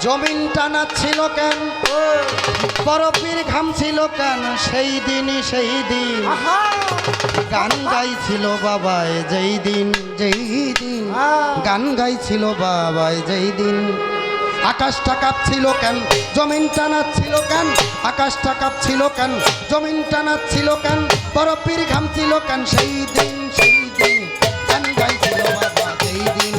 জমিন টানা ছিল কেন? বরফের ঘাম ছিল কেন? সেই দিনই সেই দিন। গান গাইছিল বাবায় যেই দিন যেই দিন। গান গাইছিল বাবাই যেই দিন। আকাশটা কাঁপছিল কেন? জমিন টানাচ্ছিল কেন? আকাশটা কাঁপছিল কেন? জমিন টানাচ্ছিল কেন? বরফের ঘাম ছিল কেন? সেই দিন সেই গান গাইছিল বাবা সেই দিন।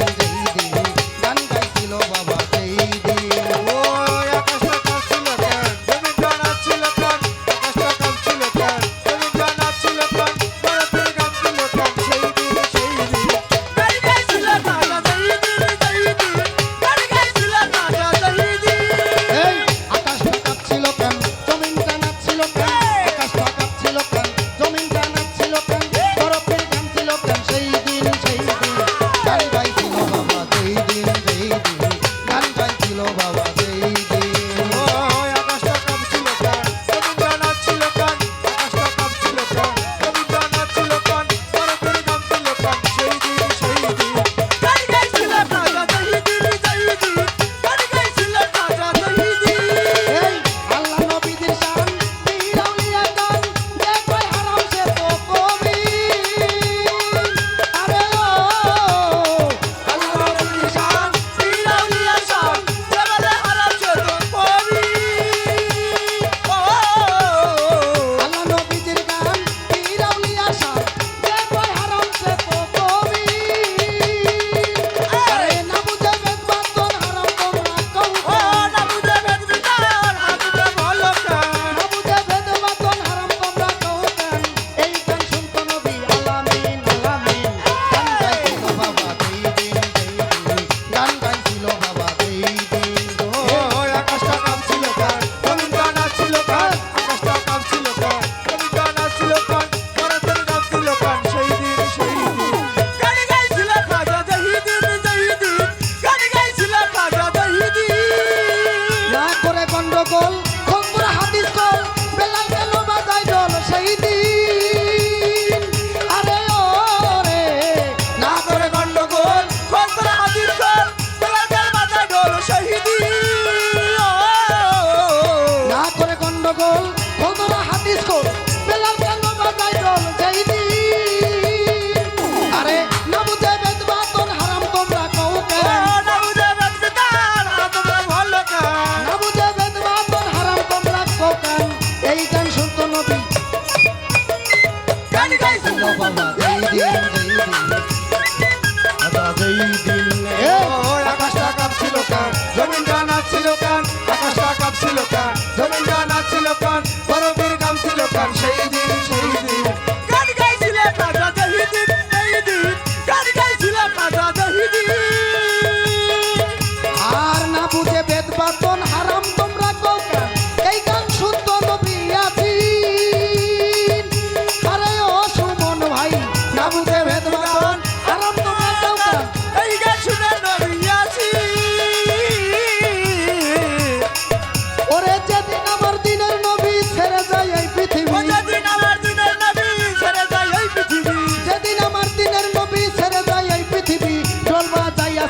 আকাশটা কাঁপছিল কান জমিন ছিল কান আকাশটা কাঁপছিল কান জমিন ছিল কান বরফের কাঁপছিল কান সেই দিন সেই দিন গান গাইছিলে রাজা জহিদিন এই দিন গান গাইছিলে রাজা জহিদিন আর না বুঝে বেদ বাতন হারাম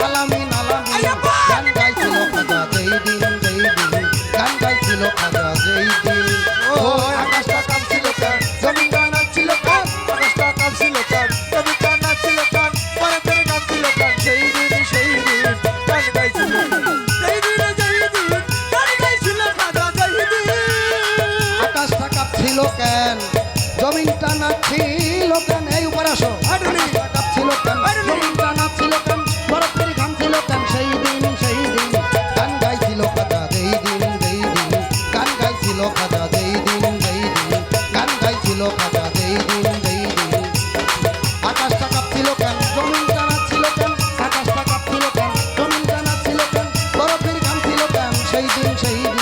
গান গাইছিল খাজা যেই দিন যেই দিন গান গাইছিল খাজা যেই দিন ও আকাশটা কাঁপছিল কেন জমিনটা নাচছিল কেন আকাশটা কাঁপছিল কেন জমিনটা নাচছিল কেন ভারতের কাঁপছিল কেন সেই দিন সেই দিন গান গাইছিল। সেই দিন সেই দিন গান গাইছিল খাজা সেই দিন আকাশটা কাঁপছিল কেন? জমিনটা নাচছিল কেন? এই উপরে আসো। হাঁটুনি। গাইছিল খাজা যেই দিন যেই দিন গান গাইছিল খাজা যেই দিন যেই দিন আকাশটা কাঁপছিল কেন? জমিন জানাচ্ছিল কেন? আকাশটা কাঁপছিল কেন? জমিন জানাচ্ছিল কেন? বরফের গান ছিল কেন? সেই দিন সেই দিন।